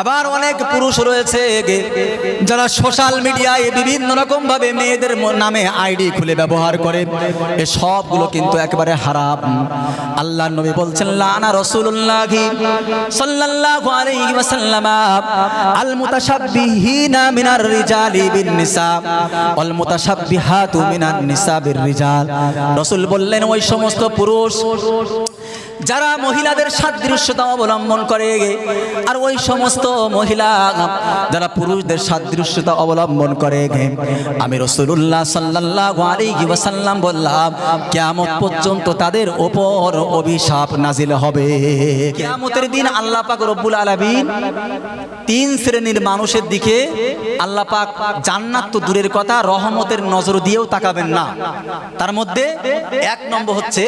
আবার অনেক পুরুষ রয়েছে যারা সোশ্যাল মিডিয়ায় বিভিন্ন রকম ভাবে মেয়েদের নামে আইডি খুলে ব্যবহার করে। এ সবগুলো কিন্তু একেবারে হারাম। আল্লাহ নবী বলছেন, লানা রাসূলুল্লাহি সাল্লাল্লাহু আলাইহি ওয়াসাল্লাম আল মুতাশাব্বিহিনা মিনার রিজালি বিন নিসা ওয়াল মুতাশাব্বিহাতু মিনান নিসা বির রিজাল রাসূল বললেন, ওই সমস্ত পুরুষ যারা মহিলাদের সাদৃশ্যতা অবলম্বন করে আর ওই সমস্ত মহিলা, যারা পুরুষদের সাদৃশ্যতা অবলম্বন করে আমি রসুল্লাহ সাল্লাহ ওয়াসাল্লাম বললাম, কিয়ামত পর্যন্ত তাদের ওপর অভিশাপ নাজিল হবে। কিয়ামতের দিন আল্লাহ পাক রব্বুল আলামিন তিন শ্রেণির মানুষের দিকে আল্লাহ পাক জান্নাত তো দূরের কথা, রহমতের নজর দিয়েও তাকাবেন না। তার মধ্যে এক নম্বর হচ্ছে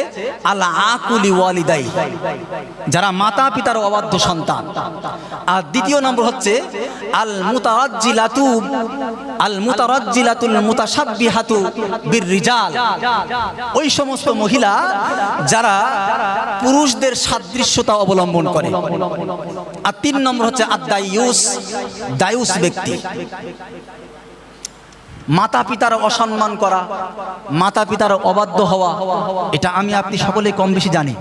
আল্লাহ আকুলি ওয়ালিদাই। যারা মাতা পিতার অবাধ্য সন্তান। আর দ্বিতীয় নম্বর হচ্ছে আল মুতারাজ্জিলাতু আল মুতারাজ্জিলাতুল মুতাসাব্বিহাতু বির ওই সমস্ত মহিলা, যারা পুরুষদের সাদৃশ্যতা অবলম্বন করে। আর তিন নম্বর হচ্ছে আদায়ুস দায়ুস ব্যক্তি। মাতা পিতার অসম্মান করা মাতা পিতার অবাধ্য হওয়া, এটা আমি আপনি সকলেই কম বেশি জানি।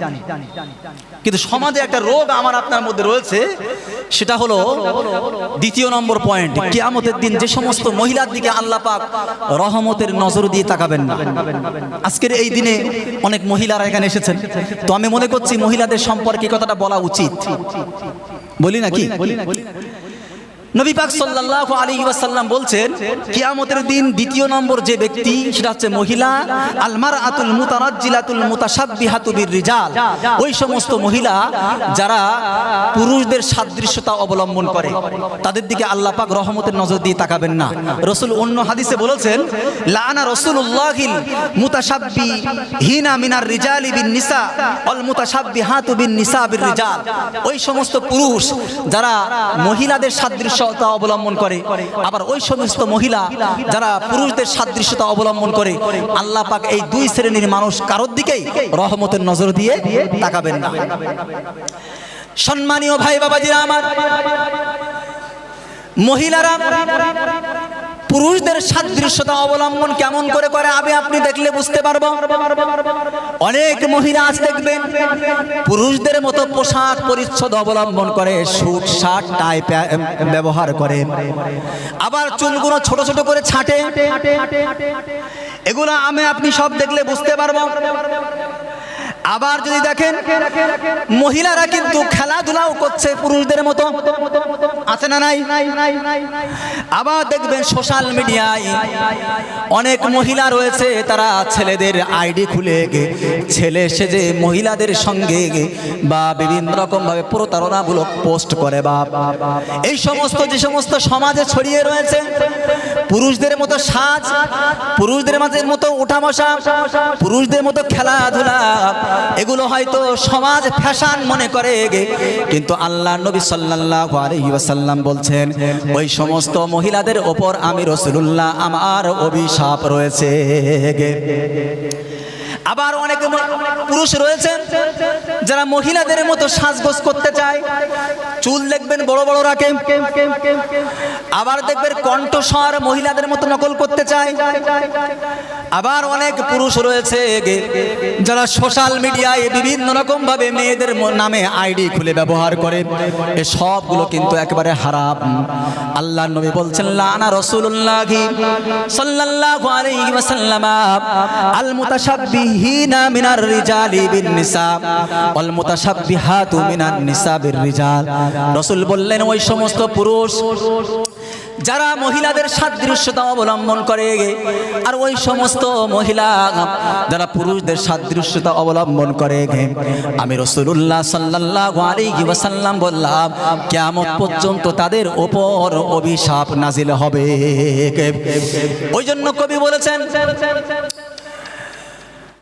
কিন্তু সমাজে একটা রোগ আমার আপনার মধ্যে রয়েছে, সেটা হলো দ্বিতীয় নম্বর পয়েন্ট, কিয়ামতের দিন যে সমস্ত মহিলার দিকে আল্লাহ পাক রহমতের নজর দিয়ে তাকাবেন না। আজকের এই দিনে অনেক মহিলারা এখানে এসেছেন, তো আমি মনে করছি মহিলাদের সম্পর্কে কথাটা বলা উচিত। বলি নাকি? নবী পাক সাল্লাল্লাহু আলাইহি ওয়াসাল্লাম বলছেন, কিয়ামতের দিন দ্বিতীয় নম্বর যে ব্যক্তি, সেটা হচ্ছে মহিলা আল মারআতুল মুতারাজ্জিলাতুল মুতাশাব্বিহাতু বির রিজাল ওই সমস্ত মহিলা যারা পুরুষদের সাদৃশ্যতা অবলম্বন করে, তাদের দিকে আল্লাহ পাক রহমতের নজর দিয়ে তাকাবেন না। রাসূল অন্য হাদিসে বলেছেন লানা রাসূলুল্লাহিল মুতাশাব্বিহিনা মিনার রিজালি বিন নিসা অল মুতাশাব্বিহাতু বিন নিসা বির রিজাল ওই সমস্ত পুরুষ যারা মহিলাদের সাদৃশ্যতা অবলম্বন করে। আবার ওই সমস্ত মহিলা যারা পুরুষদের সাদৃশ্যতা অবলম্বন করে, আল্লাহ পাক এই দুই শ্রেণির মানুষ কারোর দিকেই রহমতের নজর দিয়ে তাকাবেন না। সম্মানীয় ভাই বাবাজিরা আমার, মহিলারা পুরুষদের সাদৃশ্যতা অবলম্বন কেমন করে করে আমি আপনি দেখলে বুঝতে পারব। অনেক মহিলা আজ দেখবেন, পুরুষদের মতো পোশাক পরিচ্ছদ অবলম্বন করে স্যুট শার্ট, টাই ব্যবহার করে। আবার চুলগুলো ছোট ছোট করে ছাটে। এগুলো আমি আপনি সব দেখলে বুঝতে পারব। আবার যদি দেখেন, মহিলারা কিন্তু খেলাধুলাও করছে পুরুষদের মতো। আছে না নাই? আবার দেখবেন সোশ্যাল মিডিয়ায় অনেক মহিলা রয়েছে, তারা ছেলেদের আইডি খুলে গে, ছেলে সেজে মহিলাদের সঙ্গে বা বিভিন্ন রকম ভাবে প্রতারণামূলক পোস্ট করে বা, এই সমস্ত যে সমস্ত সমাজে ছড়িয়ে রয়েছে, পুরুষদের মতো সাজ, পুরুষদের মাঝে মতো ওঠা বসা পুরুষদের মতো খেলাধুলা এগুলো হয়তো সমাজ ফ্যাশন মনে করে কিন্তু আল্লাহ নবী সাল্লাল্লাহু আলাইহি ওয়াসাল্লাম বলছেন, ওই সমস্ত মহিলাদের ওপর আমি রাসূলুল্লাহ আমার অভিশাপ রয়েছে আবার অনেক পুরুষ রয়েছেন যারা মহিলাদের মতো সাজগোজ করতে চায়। চুল দেখবেন বড় বড় রাখে। আবার দেখবেন কণ্ঠস্বর মহিলাদের মতো নকল করতে চায়। আবার অনেক পুরুষ রয়েছে যারা সোশ্যাল মিডিয়ায় বিভিন্ন রকম ভাবে মেয়েদের নামে আইডি খুলে ব্যবহার করে। এ সবগুলো কিন্তু একেবারে হারাম। আল্লাহ নবী বলছেন, লানা রাসূলুল্লাহি সাল্লাল্লাহু আলাইহি ওয়াসাল্লাম আল মুতাশাব্বিহিনা মিনার রিজালি বিন নিসা ওয়াল মুতাশাব্বিহাতু মিনান নিসা বির বললেন, ওই সমস্ত পুরুষ যারা মহিলাদের সাদৃশ্যতা অবলম্বন করে, আর ওই সমস্ত মহিলা যারা পুরুষদের সাদৃশ্যতা অবলম্বন করে, আমি রসুল্লাহ সাল্লাল্লাহু আলাইহি ওয়াসাল্লাম বললাম, কিয়ামত পর্যন্ত তাদের ওপর অভিশাপ নাজিল হবে। ওই জন্য কবি বলেছেন